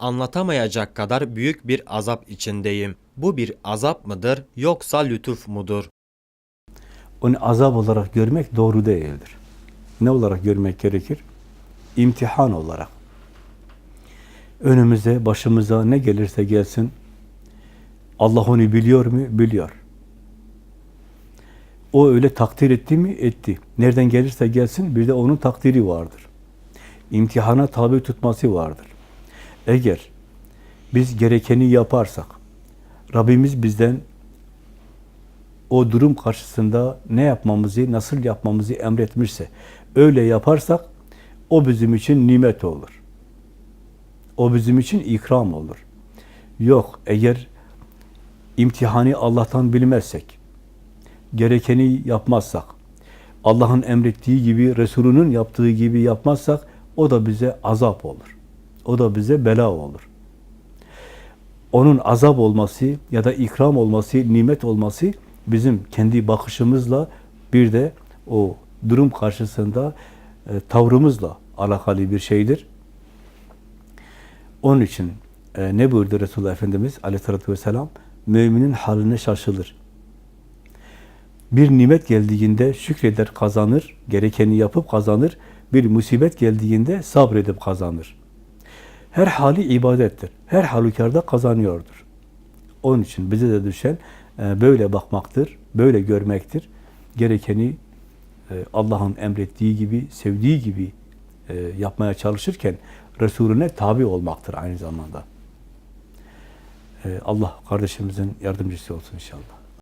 Anlatamayacak kadar büyük bir azap içindeyim. Bu bir azap mıdır yoksa lütuf mudur? Onu azap olarak görmek doğru değildir. Ne olarak görmek gerekir? İmtihan olarak. Önümüze, başımıza ne gelirse gelsin, Allah onu biliyor mu? Biliyor. O öyle takdir etti mi? Etti. Nereden gelirse gelsin bir de onun takdiri vardır. İmtihana tabi tutması vardır. Eğer biz gerekeni yaparsak, Rabbimiz bizden o durum karşısında ne yapmamızı, nasıl yapmamızı emretmişse, öyle yaparsak o bizim için nimet olur. O bizim için ikram olur. Yok, eğer imtihanı Allah'tan bilmezsek, gerekeni yapmazsak, Allah'ın emrettiği gibi, Resulünün yaptığı gibi yapmazsak, o da bize azap olur. O da bize bela olur. Onun azap olması ya da ikram olması, nimet olması bizim kendi bakışımızla bir de o durum karşısında e, tavrımızla alakalı bir şeydir. Onun için e, ne buyurdu Resulullah Efendimiz aleyhissalatü vesselam? Müminin haline şaşılır. Bir nimet geldiğinde şükreder kazanır, gerekeni yapıp kazanır. Bir musibet geldiğinde sabredip kazanır. Her hali ibadettir. Her halükarda kazanıyordur. Onun için bize de düşen e, böyle bakmaktır, böyle görmektir. Gerekeni e, Allah'ın emrettiği gibi, sevdiği gibi e, yapmaya çalışırken Resulüne tabi olmaktır aynı zamanda. Allah kardeşimizin yardımcısı olsun inşallah.